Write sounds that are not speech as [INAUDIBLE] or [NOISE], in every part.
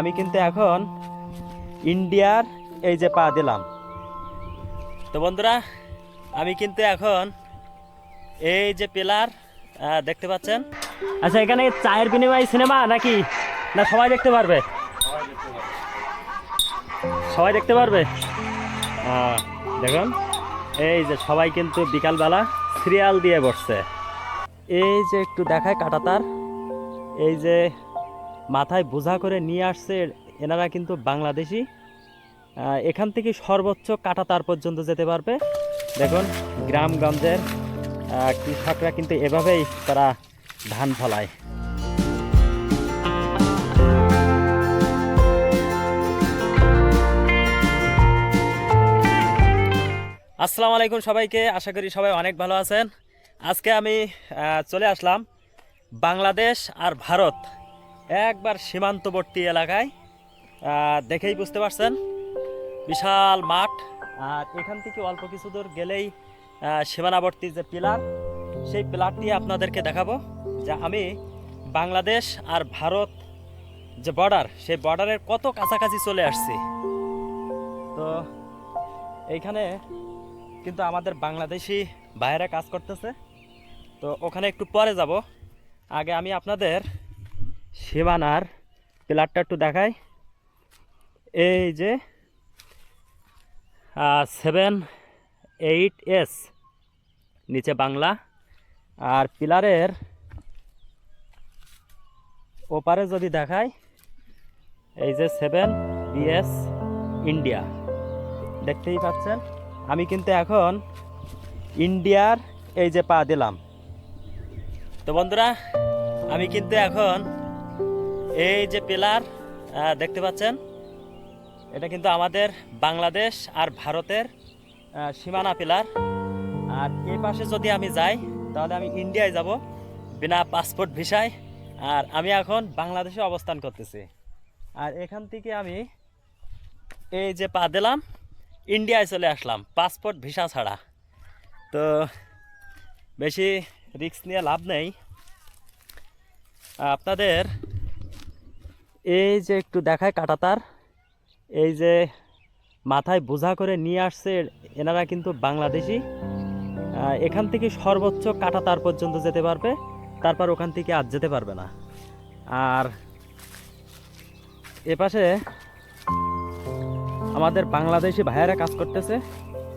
আমি কিন্তু এখন ইন্ডিয়ার এই যে পা দিলাম। তো বন্ধুরা, আমি কিন্তু এখন এই যে পিলার দেখতে পাচ্ছেন? আচ্ছা এখানে চায়ের বিনিময় সিনেমা নাকি? না, সবাই দেখতে পারবে? সবাই দেখতে পারবে? দেখুন, এই যে সবাই কিন্তু বিকালবেলা সিরিয়াল দিয়ে বসছে। এই যে একটু দেখায় কাটাতার, এই যে মাথায় বোঝা করে নিয়ে আসছে এনারা কিন্তু বাংলাদেশি। এখান থেকে সর্বোচ্চ কাটাতার পর্যন্ত যেতে পারবে। দেখুন, গ্রামগঞ্জের কৃষকরা কিন্তু এভাবেই তারা ধান ফলায়। আসসালামু আলাইকুম সবাইকে, আশা করি সবাই অনেক ভালো আছেন। আজকে আমি চলে আসলাম বাংলাদেশ আর ভারত একবার সীমান্তবর্তী এলাকায় দেখেই বুঝতে পারছেন, বিশাল মাঠ। আর এখান থেকে অল্প কিছু দূর গেলেই সীমানাবর্তী যে পিলার, সেই পিলারটি আপনাদেরকে দেখাবো, যে আমি বাংলাদেশ আর ভারত যে বর্ডার সেই বর্ডারের কত কাছাকাছি চলে আসছি। তো এইখানে কিন্তু আমাদের বাংলাদেশি বাইরে কাজ করতেছে। তো ওখানে একটু পরে যাব। আগে আমি আপনাদের সীমানার পিলারটা একটু দেখাই। এই যে সেভেন এইট এস নিচে বাংলা। আর পিলারের ওপারে যদি দেখায় এই যে সেভেন বিএস ইন্ডিয়া দেখতেই পাচ্ছেন? আমি কিন্তু এখন ইন্ডিয়ার এই যে পা দিলাম। তো বন্ধুরা, আমি কিন্তু এখন এই যে পিলার দেখতে পাচ্ছেন? এটা কিন্তু আমাদের বাংলাদেশ আর ভারতের সীমানা পিলার। আর এই পাশে যদি আমি যাই, তাহলে আমি ইন্ডিয়ায় যাব, বিনা পাসপোর্ট ভিসায়। আর আমি এখন বাংলাদেশে অবস্থান করতেছি। আর এখান থেকে আমি এই যে পা দিলাম, ইন্ডিয়ায় চলে আসলাম, পাসপোর্ট ভিসা ছাড়া। তো বেশি রিস্ক নিয়ে লাভ নেই। আপনাদের এই যে একটু দেখায় কাটাতার এই যে মাথায় বোঝা করে নিয়ে আসছে এনারা কিন্তু বাংলাদেশি। এখান থেকে সর্বোচ্চ কাটাতার পর্যন্ত যেতে পারবে, তারপর ওখান থেকে আর যেতে পারবে না। আর এপাশে আমাদের বাংলাদেশি ভাইয়েরা কাজ করতেছে,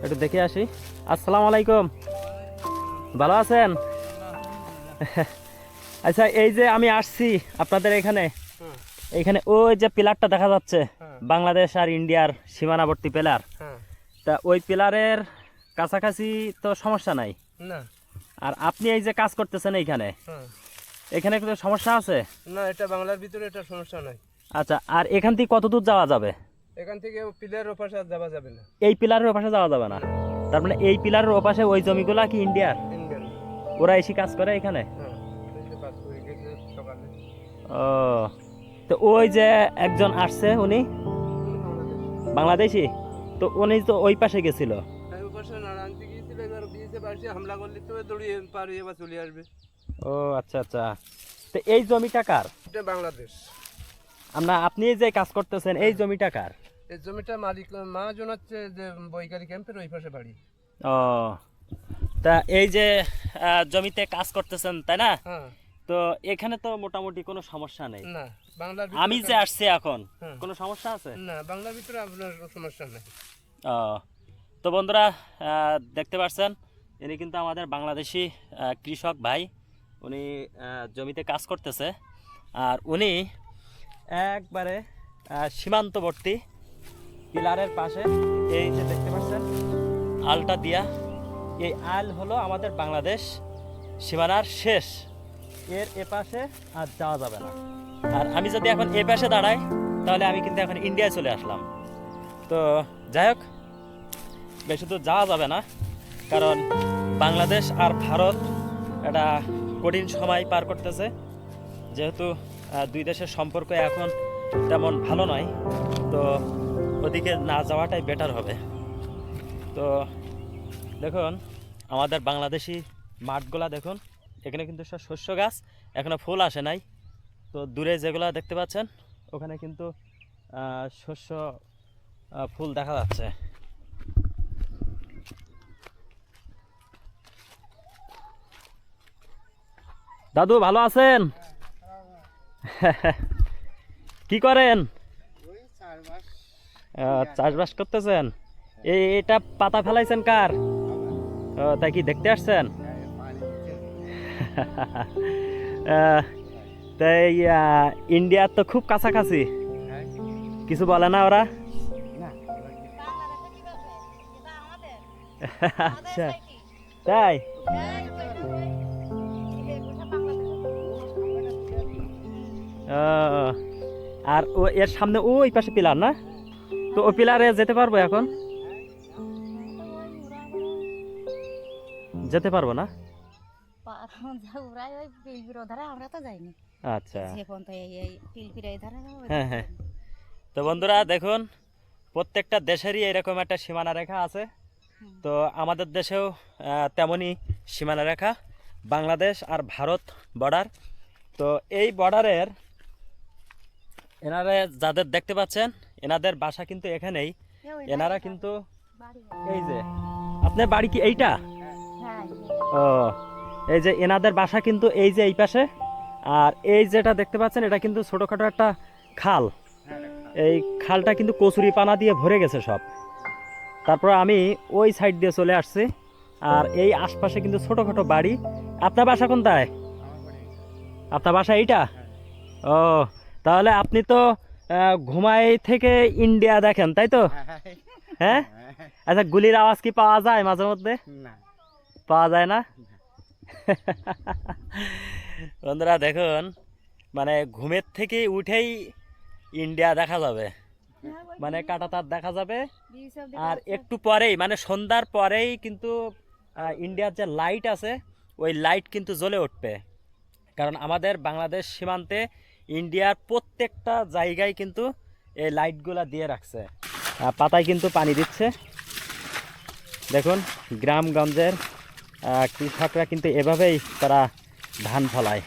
একটু দেখে আসি। আসসালামু আলাইকুম। ভালো আছেন? আচ্ছা এই যে আমি আসছি আপনাদের এখানে। এখানে ওই যে পিলারটা দেখা যাচ্ছে হ্যাঁ। বাংলাদেশ আর ইন্ডিয়ার সীমানাবর্তী পিলার। হ্যাঁ। তা ওই পিলারের কাছাকাছি তো সমস্যা নাই। আর আপনি এই যে কাজ করতেছেন এইখানে হ্যাঁ। এখানে কোনো সমস্যা আছে? না এটা বাংলার ভিতরে এটা সমস্যা নাই। আচ্ছা আর এখান থেকে কত দূর যাওয়া যাবে? এখান থেকে পিলার ওপাশে যাওয়া যাবে না। এই পিলারের ওপাশে যাওয়া যাবে না। তার মানে এই পিলারের ওপাশে ওই জমিগুলা কি ইন্ডিয়ার? ওরা এসে কাজ করে এখানে? ও তো ওই যে একজন আসছে উনি? বাংলাদেশি? তো উনি তো ওই পাশে গেছিল। ও আচ্ছা আচ্ছা। তো এই জমিটা কার? এটা বাংলাদেশ। আমরা আপনি যে কাজ করতেছেন এই জমিটা কার? এই জমিটা মালিক মা হচ্ছে যে বৈকারি ক্যাম্পের ওই পাশে বাড়ি। ও তা এই যে জমিতে কাজ করতেছেন তাই না? হ্যাঁ। তো এখানে তো মোটামুটি কোনো সমস্যা নেই। না বাংলার আমি যে আসছি এখন হ্যাঁ। কোনো সমস্যা আছে? না বাংলার ভিতরে আপনার সমস্যা নেই। তো বন্ধুরা দেখতে পাচ্ছেন ইনি কিন্তু আমাদের বাংলাদেশি কৃষক ভাই। উনি জমিতে কাজ করতেছে। আর উনি একবারে সীমান্তবর্তী পিলারের পাশে এই যে দেখতে পাচ্ছেন আলটা দিয়া এই আল হলো আমাদের বাংলাদেশ সীমানার শেষ এর এপাশে আর যাওয়া যাবে না। আর আমি যদি এখন এ পাশে দাঁড়াই, তাহলে আমি কিন্তু এখন ইন্ডিয়ায় চলে আসলাম। তো যাই হোক, বেশি দূর যাওয়া যাবে না, কারণ বাংলাদেশ আর ভারত একটা কঠিন সময় পার করতেছে। যেহেতু দুই দেশের সম্পর্ক এখন তেমন ভালো নয়, তো ওদিকে না যাওয়াটাই বেটার হবে। তো দেখুন, আমাদের বাংলাদেশি মাঠগুলা দেখুন। এখানে কিন্তু সব শস্য গাছ এখনও ফুল আসে নাই। তো দূরে যেগুলো দেখতে পাচ্ছেন ওখানে কিন্তু শস্য ফুল দেখা যাচ্ছে। দাদু ভালো আছেন? [LAUGHS] কি করেন? চাষবাস করতেছেন? এই এটা পাতা ফেলাইছেন কার? তাই কি দেখতে আসছেন? [LAUGHS] তাই ইন্ডিয়ার তো খুব কাছাকাছি। কিছু বলে না ওরা? আচ্ছা। তাই? আর ও এর সামনে ওই পাশে পিলার না? তো ওই পিলারে যেতে পারব এখন? যেতে পারব না? ওরাই ওই পিলপির ধারে আমরা তো যাইনি। আচ্ছা। যে পর্যন্ত এই এই পিলপির এই ধারে হ্যাঁ, হ্যাঁ। তো বন্ধুরা দেখুন প্রত্যেকটা দেশেরই এরকম একটা সীমানা রেখা আছে। তো আমাদের দেশেও তেমনই সীমানা রেখা। বাংলাদেশ আর ভারত বর্ডার তো এই বর্ডারের এনারা যাদের দেখতে পাচ্ছেন এনাদের বাসা কিন্তু এখানেই। এনারা কিন্তু এই যে আপনার বাড়ি কি এইটা? হ্যাঁ ও এই যে এনাদের বাসা কিন্তু এই যে এই পাশে। আর এই যেটা দেখতে পাচ্ছেন এটা কিন্তু ছোটোখাটো একটা খাল। এই খালটা কিন্তু কচুরি পানা দিয়ে ভরে গেছে সব। তারপর আমি ওই সাইড দিয়ে চলে আসছি। আর এই আশপাশে কিন্তু ছোটোখাটো বাড়ি। আপনার বাসা কোনটায়? আপনার বাসা এইটা? ও তাহলে আপনি তো ঘুমাই থেকে ইন্ডিয়া দেখেন তাই তো? হ্যাঁ? আচ্ছা গুলির আওয়াজ কি পাওয়া যায় মাঝে মধ্যে? পাওয়া যায় না? বন্ধুরা, দেখুন মানে ঘুমের থেকে উঠেই ইন্ডিয়া দেখা যাবে। মানে কাটাতার দেখা যাবে। আর একটু পরেই মানে সন্ধ্যার পরেই কিন্তু ইন্ডিয়ার যে লাইট আছে, ওই লাইট কিন্তু জ্বলে উঠবে। কারণ আমাদের বাংলাদেশ সীমান্তে ইন্ডিয়ার প্রত্যেকটা জায়গায় কিন্তু এই লাইটগুলা দিয়ে রাখছে। পাতায় কিন্তু পানি দিচ্ছে। দেখুন, গ্রামগঞ্জের কৃষকরা কিন্তু এভাবেই তারা ধান ফলায়।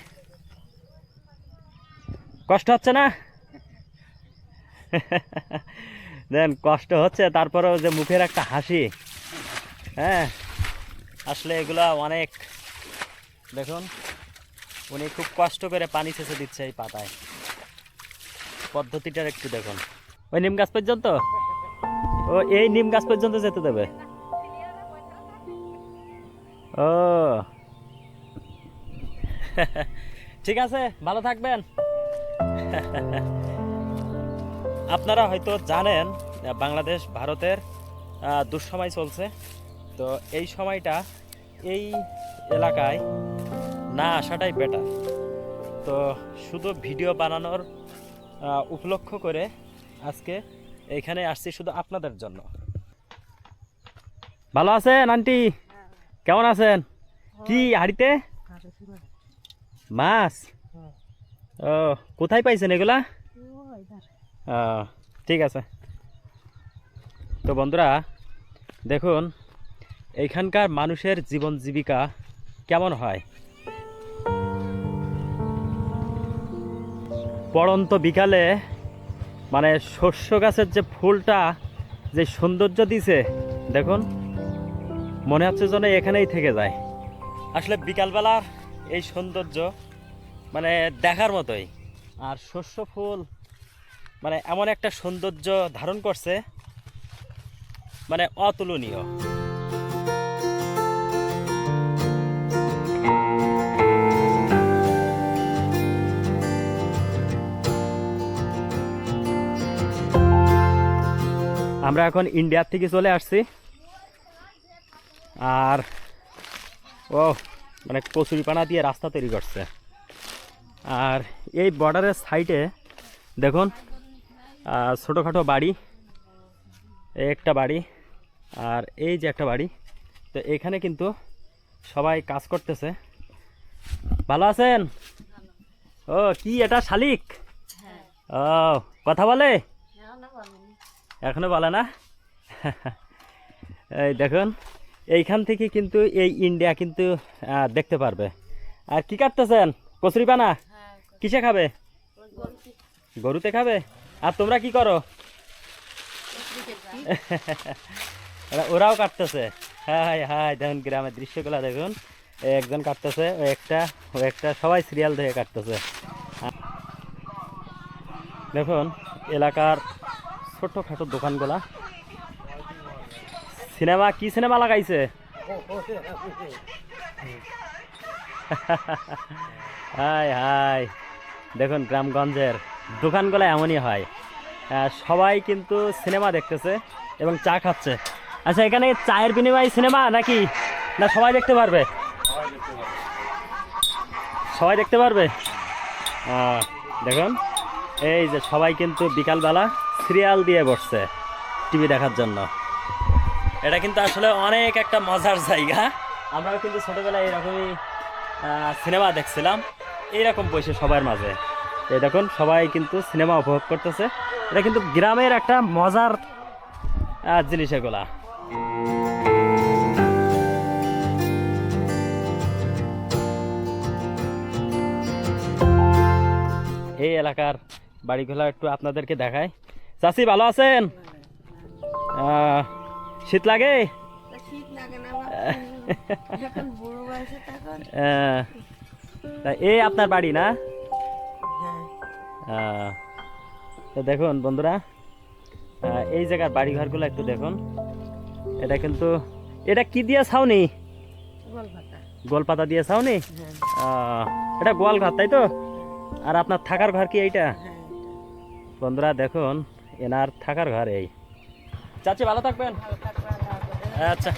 কষ্ট হচ্ছে না? [LAUGHS] দেন, কষ্ট হচ্ছে, তারপরেও যে মুখের একটা হাসি। হ্যাঁ আসলে এগুলা অনেক, দেখুন, উনি খুব কষ্ট করে পানি সেচে দিচ্ছে এই পাতায়। পদ্ধতিটার একটু দেখুন। ওই নিম গাছ পর্যন্ত? ও, এই নিম গাছ পর্যন্ত যেতে দেবে। ও। [LAUGHS] ঠিক আছে, ভালো থাকবেন। [LAUGHS] আপনারা হয়তো জানেন, বাংলাদেশ ভারতের দুঃসময় চলছে। তো এই সময়টা এই এলাকায় না আসাটাই বেটার তো শুধু ভিডিও বানানোর উপলক্ষ করে আজকে এখানে আসছি শুধু আপনাদের জন্য। ভালো আছেন, আন্টি? কেমন আছেন? কি হাড়িতে? মাছ? ও কোথায় পাইছেন এগুলা? ও, ঠিক আছে। তো বন্ধুরা দেখুন এখানকার মানুষের জীবন জীবিকা কেমন হয়? পড়ন্ত বিকালে মানে শস্য গাছের যে ফুলটা যে সৌন্দর্য দিছে দেখুন মনে হচ্ছে যেন এখানেই থেকে যায়। আসলে বিকালবেলার এই সৌন্দর্য মানে দেখার মতোই। আর শস্য ফুল মানে এমন একটা সৌন্দর্য ধারণ করছে মানে অতুলনীয়। আমরা এখন ইন্ডিয়ার থেকে চলে আসছি। আর ও মানে কচুরিপানা দিয়ে রাস্তা তৈরি করছে। আর এই বর্ডারের সাইডে দেখুন ছোটোখাটো বাড়ি একটা বাড়ি আর এই যে একটা বাড়ি তো এখানে কিন্তু সবাই কাজ করতেছে। ভালো আছেন? ও কি এটা শালিক? ও কথা বলে? এখনও বলে না? এই দেখুন এইখান থেকে কিন্তু এই ইন্ডিয়া কিন্তু দেখতে পারবে। আর কি কাটতেছেন? কচুরি পানা? কিসে খাবে? গরুতে খাবে? আর তোমরা কি করো? [LAUGHS] ওরাও কাটতেছে। হাই হাই দেখুন গ্রামের দৃশ্যগুলো দেখুন। একজন কাটতেছে ও একটা ও একটা সবাই সিরিয়াল ধরে কাটতেছে। দেখুন এলাকার ছোট্টখাটো দোকানগুলা। সিনেমা, কি সিনেমা লাগাইছে? হাই হাই। দেখুন গ্রামগঞ্জের দোকানগুলো এমনই হয়। সবাই কিন্তু সিনেমা দেখতেছে এবং চা খাচ্ছে। আচ্ছা এখানে চায়ের বিনিময়ে সিনেমা নাকি? না, সবাই দেখতে পারবে? সবাই দেখতে পারবে? দেখুন। এই যে সবাই কিন্তু বিকালবেলা সিরিয়াল দিয়ে বসছে টিভি দেখার জন্য। এটা কিন্তু আসলে অনেক একটা মজার জায়গা। আমরাও কিন্তু ছোটোবেলায় এরকমই সিনেমা দেখছিলাম। এইরকম বসে সবার মাঝে। এই দেখুন, সবাই কিন্তু সিনেমা উপভোগ করতেছে। এটা কিন্তু গ্রামের একটা মজার জিনিস এগুলা। এই এলাকার বাড়িগুলো একটু আপনাদেরকে দেখায় চাষি ভালো আছেন? শীত লাগে? শীত লাগে না [LAUGHS] যখন বুড়ো বয়সে তখন। তা এই আপনার বাড়ি না? হ্যাঁ। তো দেখুন বন্ধুরা এই জায়গার বাড়ি ঘরগুলো একটু দেখুন। এটা কিন্তু এটা কি দিয়ে ছাউনি? গোলপাতা। দিয়ে ছাউনি? হ্যাঁ। এটা গোয়াল ঘর তাই তো? আর আপনার থাকার ঘর কি এইটা? হ্যাঁ। বন্ধুরা দেখুন এনার থাকার ঘর এই। চাচি ভালো থাকবেন হাফেজ। আচ্ছা